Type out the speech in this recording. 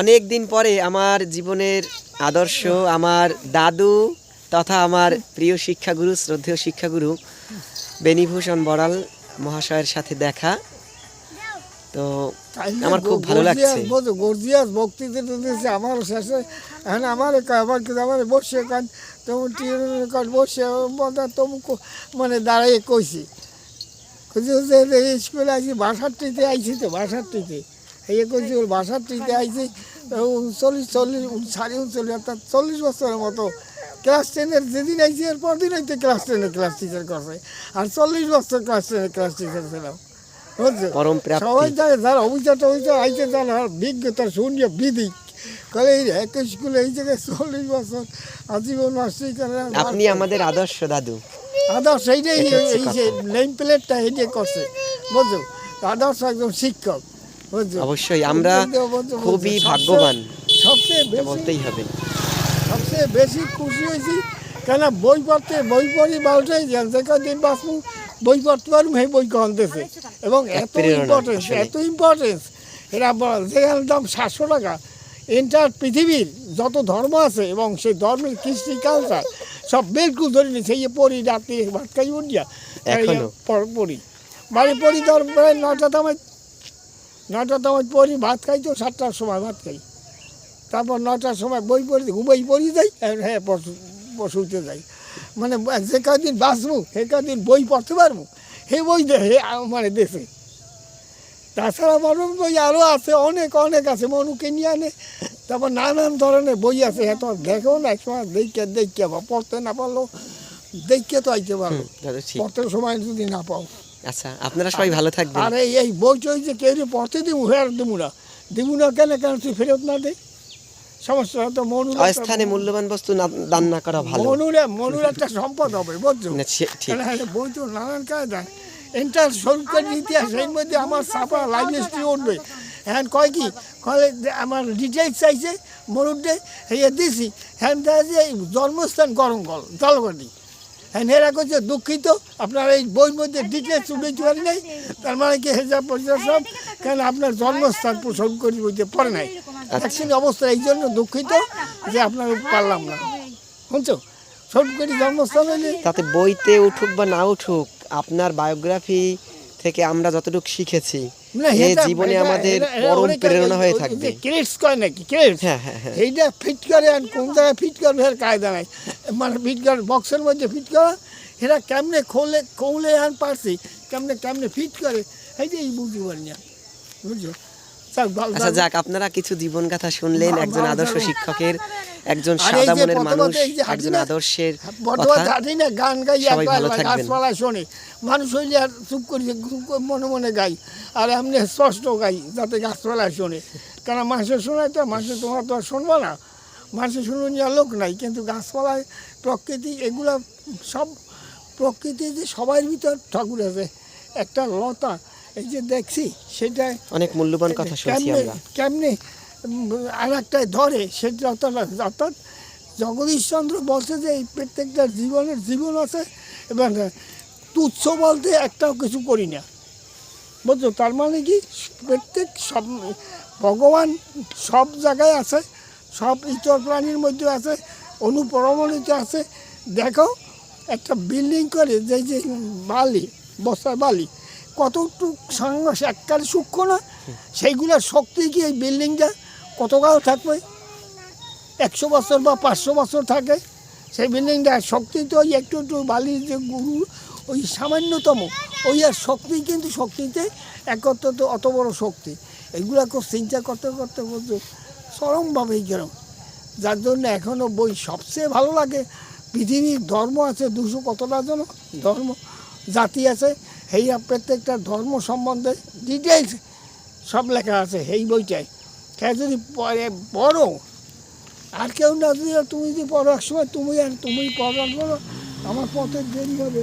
অনেক দিন পরে আমার জীবনের আদর্শ আমার দাদু তথা আমার প্রিয় শিক্ষাগুরু শ্রদ্ধেয় শিক্ষাগুরু বেনিভূষণ বড়াল মহাশয়ের সাথে দেখা। তো আমার খুব ভালো লাগছে। গর্জিয়াস বক্তৃতা দিতেছে আমার শেষে। এখন আমার আবার কিন্তু আমার বসে কান তুমি কান বসে বলতে মানে দাঁড়াইয়ে কইছি। এই স্কুলে আইছি বাসারটিতে আইছি তো বাসারটিতে এই কইছি ওর বাসারটিতে আইছি চল্লিশ চল্লিশ সাড়ে উনচল্লিশ অর্থাৎ চল্লিশ বছরের মতো। ক্লাস টেনের যেদিন আইছি এরপর দিন হইতে ক্লাস টেনে ক্লাস টিচার করছে। আর চল্লিশ বছর ক্লাস টেনে ক্লাস টিচার ছিলাম। সবাই জানে যারা আইতে আর বিজ্ঞতার শূন্য বিধি। কলে এই এক স্কুলে এই জায়গায় চল্লিশ বছর আজীবন মাস্টারি করে আপনি আমাদের আদর্শ দাদু। আদর্শ এইটাই এই যে নেম প্লেটটা এইটাই করছে। বুঝছ? আদর্শ একজন শিক্ষক। অবশ্যই আমরা খুবই ভাগ্যবান। সবচেয়ে বলতেই হবে। সবচেয়ে বেশি খুশি হয়েছি কেন বই পড়তে বই পড়ি বালটাই যে কদিন বাঁচবো বই পড়তে পারব সেই বই কমতেছে এবং এত ইম্পর্টেন্স এত ইম্পর্টেন্স এরা বল- যেখানে দাম সাতশো টাকা। এন্টার পৃথিবীর যত ধর্ম আছে এবং সেই ধর্মের কৃষ্টি কালচার সব বিলকুল ধরে নিচ্ছে এই যে পড়ি রাত্রি ভাত খাই উঠিয়া পড়ি। বাড়ি পড়ি ধর প্রায় নটা দামায় নটা দামায় পড়ি ভাত খাই তো সাতটার সময় ভাত খাই। তারপর নটার সময় বই পড়ি ঘুমাই পড়ি যাই হ্যাঁ পশুতে যাই। মানে যে কদিন বাঁচবো সে কদিন বই পড়তে পারব হে বই দে হে মানে দেশে। তাছাড়া মনুর বই আরও আছে অনেক অনেক আছে মনুকে নিয়ে আনে। তারপর নানান ধরনের বই আছে এত দেখো না একসময় দেখে দেখে পড়তে না পারল দেখে তো আইতে পারল পড়তে সময় যদি না পাও। আচ্ছা আপনারা সবাই ভালো থাকবেন। আর এই এই বই টই যে কেউ যে পড়তে দিমু হ্যাঁ দিমু না। দিমু না কেন কেন তুই ফেরত না দে? সমস্যা তো মনুর একটা- অস্থানে মূল্যবান বস্তু না- দান না করা ভালো। মনুর মনুর একটা সম্পদ হবে বুঝছ? বই তো নানান কায়দা এন্টার সরকারি ইতিহাস এর মধ্যে আমার ছাপা লাইভ হিস্ট্রি উঠবে। হ্যাঁ কয় কি? কলে আমার ডিটেলস চাইছে মরুডে হইয়া দিছি। হ্যাঁ দেখা যে জন্মস্থান গরমকল জলগটি হ্যাঁ এরা করছে দুঃখিত। আপনার এই বইয়ের মধ্যে ডিটেলস উঠেতে পারি নাই। তার মানে কি হেজাব পয়সা সব? কেন আপনার জন্মস্থান পোষণ করি বইতে পড়ে নাই। ভ্যাকসিন অবস্থা এই জন্য দুঃখিত যে আপনার পারলাম না। শুনছো? সরকারি জন্মস্থান হইলে। তাতে বইতে উঠুক বা না উঠুক আপনার বায়োগ্রাফি থেকে আমরা যতটুকু শিখেছি জীবনে আমাদের পরম প্রেরণা হয়ে থাকবে যে ক্রেডস কয় নাকি? ক্রেডস হ্যাঁ হ্যাঁ হ্যাঁ। এইটা ফিট করে আর কোন জায়গায় ফিট করবে এর কায়দা নাই। মানে ফিট করে বক্সের মধ্যে ফিট করা এরা কেমনে খোলে খোলে আর পারছি কেমনে কেমনে ফিট করে বুঝতে পারি না বুঝছ? আচ্ছা যাক আপনারা কিছু জীবন কথা শুনলেন একজন আদর্শ শিক্ষকের। একজন সাদা মনের মানুষ যে একজন আদর্শের কথা গান গাই সবাই ভালো থাকবেন। শোনে। মানুষ হইলে আর চুপ করি মনে মনে গাই। আর এমনি স্পষ্ট গাই যাতে গাছপালায় শোনে। কারণ মানুষের শোনায় তো মানুষের তোমরা তো আর শুনব না। মানুষের শুনুন লোক নাই কিন্তু গাছপালায় প্রকৃতি এগুলা সব প্রকৃতিতে সবার ভিতর ঠাকুর আছে। একটা লতা এই যে দেখছি সেটা অনেক মূল্যবান কথা শুনছি আমরা। কেমনে আর একটাই ধরে সেটা অর্থাৎ অর্থাৎ জগদীশচন্দ্র বলছে যে এই প্রত্যেকটা জীবনের জীবন আছে এবং তুচ্ছ বলতে একটাও কিছু করি না। বুঝছ? তার মানে কি? প্রত্যেক সব, ভগবান সব জায়গায় আছে, সব ইতর প্রাণীর মধ্যে আছে, অনুপ্রমাণিত আছে। দেখো, একটা বিল্ডিং করে, যে যে বালি বস্তার বালি, কতটুক সংঘর্ষ, এককালে সূক্ষ্ম না? সেইগুলোর শক্তি কি এই বিল্ডিংটা? কতকাল থাকবে? একশো বছর বা পাঁচশো বছর থাকে। সেই বিল্ডিংটা শক্তি তো ওই একটু একটু বালির যে গুরু, ওই সামান্যতম। ওই আর শক্তি কিন্তু শক্তিতে একত্র তো অত বড় শক্তি। এগুলা খুব চিন্তা করতে করতে করতে চরমভাবেই গেলাম যার জন্য এখনও বই সবচেয়ে ভালো লাগে। পৃথিবীর ধর্ম আছে দুশো কতটা যেন ধর্ম, জাতি আছে। এই প্রত্যেকটা ধর্ম সম্বন্ধে ডিটেলস সব লেখা আছে এই বইটায়। কেউ যদি বড়। পড়ো আর কেউ না যদি তুমি যদি পড়ো এক সময়, তুমি আর তুমি পড়ার পড়ো আমার পথের দেরি হবে।